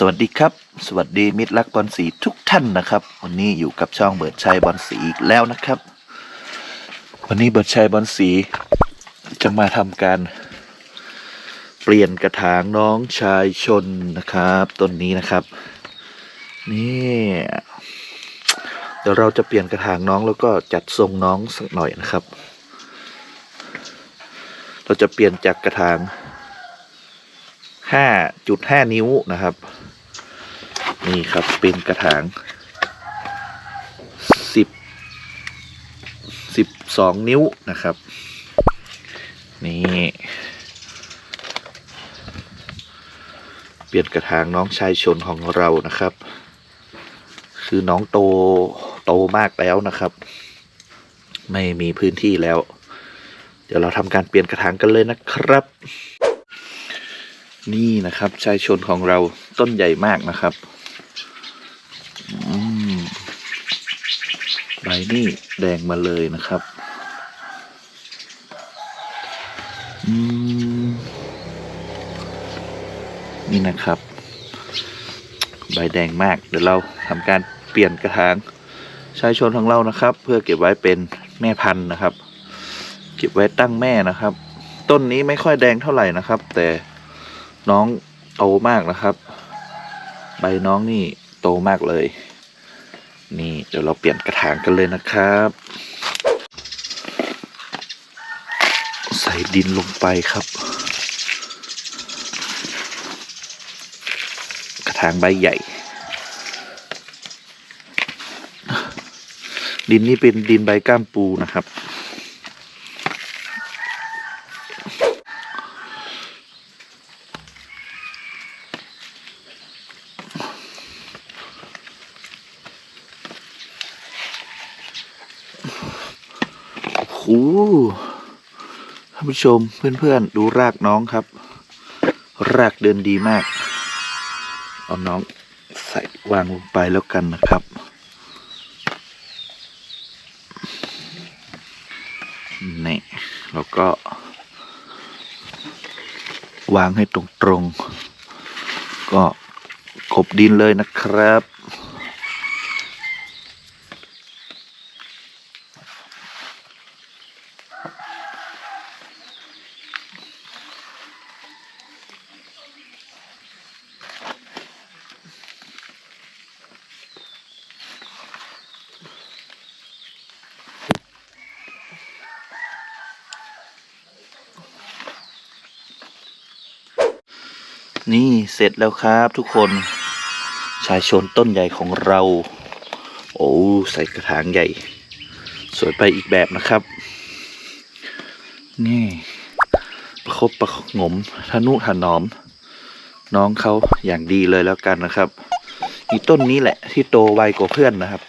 สวัสดีครับ สวัสดีมิตรรักบอลสีทุกท่านนะครับ วันนี้อยู่กับช่องเบิร์ดชัยบอลสีอีกแล้วนะครับ วันนี้เบิร์ดชัยบอลสีจะมาทำการเปลี่ยนกระถางน้องชายชนนะครับต้นนี้นะครับ นี่เดี๋ยวเราจะเปลี่ยนกระถางน้องแล้วก็จัดทรงน้องสักหน่อยนะครับ เราจะเปลี่ยนจากกระถางห้าจุดห้านิ้วนะครับ นี่ครับเป็นกระถางสิบสิบสองนิ้วนะครับ นี่ เปลี่ยนกระถางน้องชายชนของเรานะครับ คือน้องโตโตมากแล้วนะครับ ไม่มีพื้นที่แล้ว เดี๋ยวเราทำการเปลี่ยนกระถางกันเลยนะครับ นี่นะครับชายชนของเราต้นใหญ่มากนะครับอืม ใบนี่แดงมาเลยนะครับอืมนี่นะครับ ใบแดงมาก เดี๋ยวเราทำการเปลี่ยนกระถางชายชนของเรานะครับ เพื่อเก็บไว้เป็นแม่พันธุ์นะครับ เก็บไว้ตั้งแม่นะครับ ต้นนี้ไม่ค่อยแดงเท่าไหร่นะครับ แต่น้องโตมากนะครับ ใบน้องนี่โตมากเลย นี่เดี๋ยวเราเปลี่ยนกระถางกันเลยนะครับ ใส่ดินลงไปครับ กระถางใบใหญ่ ดินนี่เป็นดินใบก้ามปูนะครับ หท่านผู้ชมเพื่อนๆ ดูรากน้องครับ รากเดินดีมาก เอาน้องใส่วางลงไปแล้วกันนะครับ นี่แล้วก็ วางให้ตรงๆ ก็กบดินเลยนะครับ นี่เสร็จแล้วครับทุกคน ชายชนต้นใหญ่ของเรา โอ้ใส่กระถางใหญ่ สวยไปอีกแบบนะครับ นี่ ประคบประงมทะนุถนอม น้องเขาอย่างดีเลยแล้วกันนะครับ อีต้นนี้แหละ ที่โตไวกว่าเพื่อนนะครับ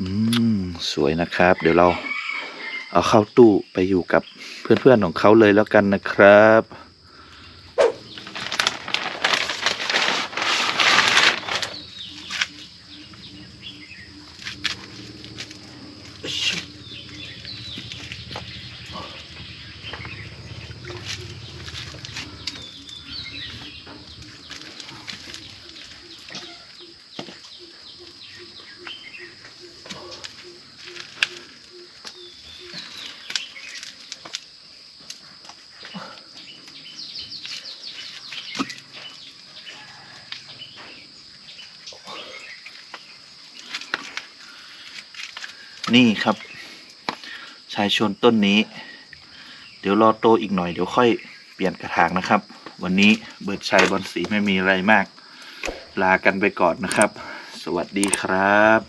อืม สวยนะครับ เดี๋ยวเราเอาเข้าตู้ไปอยู่กับเพื่อนๆของเขาเลยแล้วกันนะครับ นี่ครับ ชายชนต้นนี้ เดี๋ยวรอโตอีกหน่อยเดี๋ยวค่อยเปลี่ยนกระถางนะครับ วันนี้เบิร์ดชัยบอลสีไม่มีอะไรมาก ลากันไปก่อนนะครับ สวัสดีครับ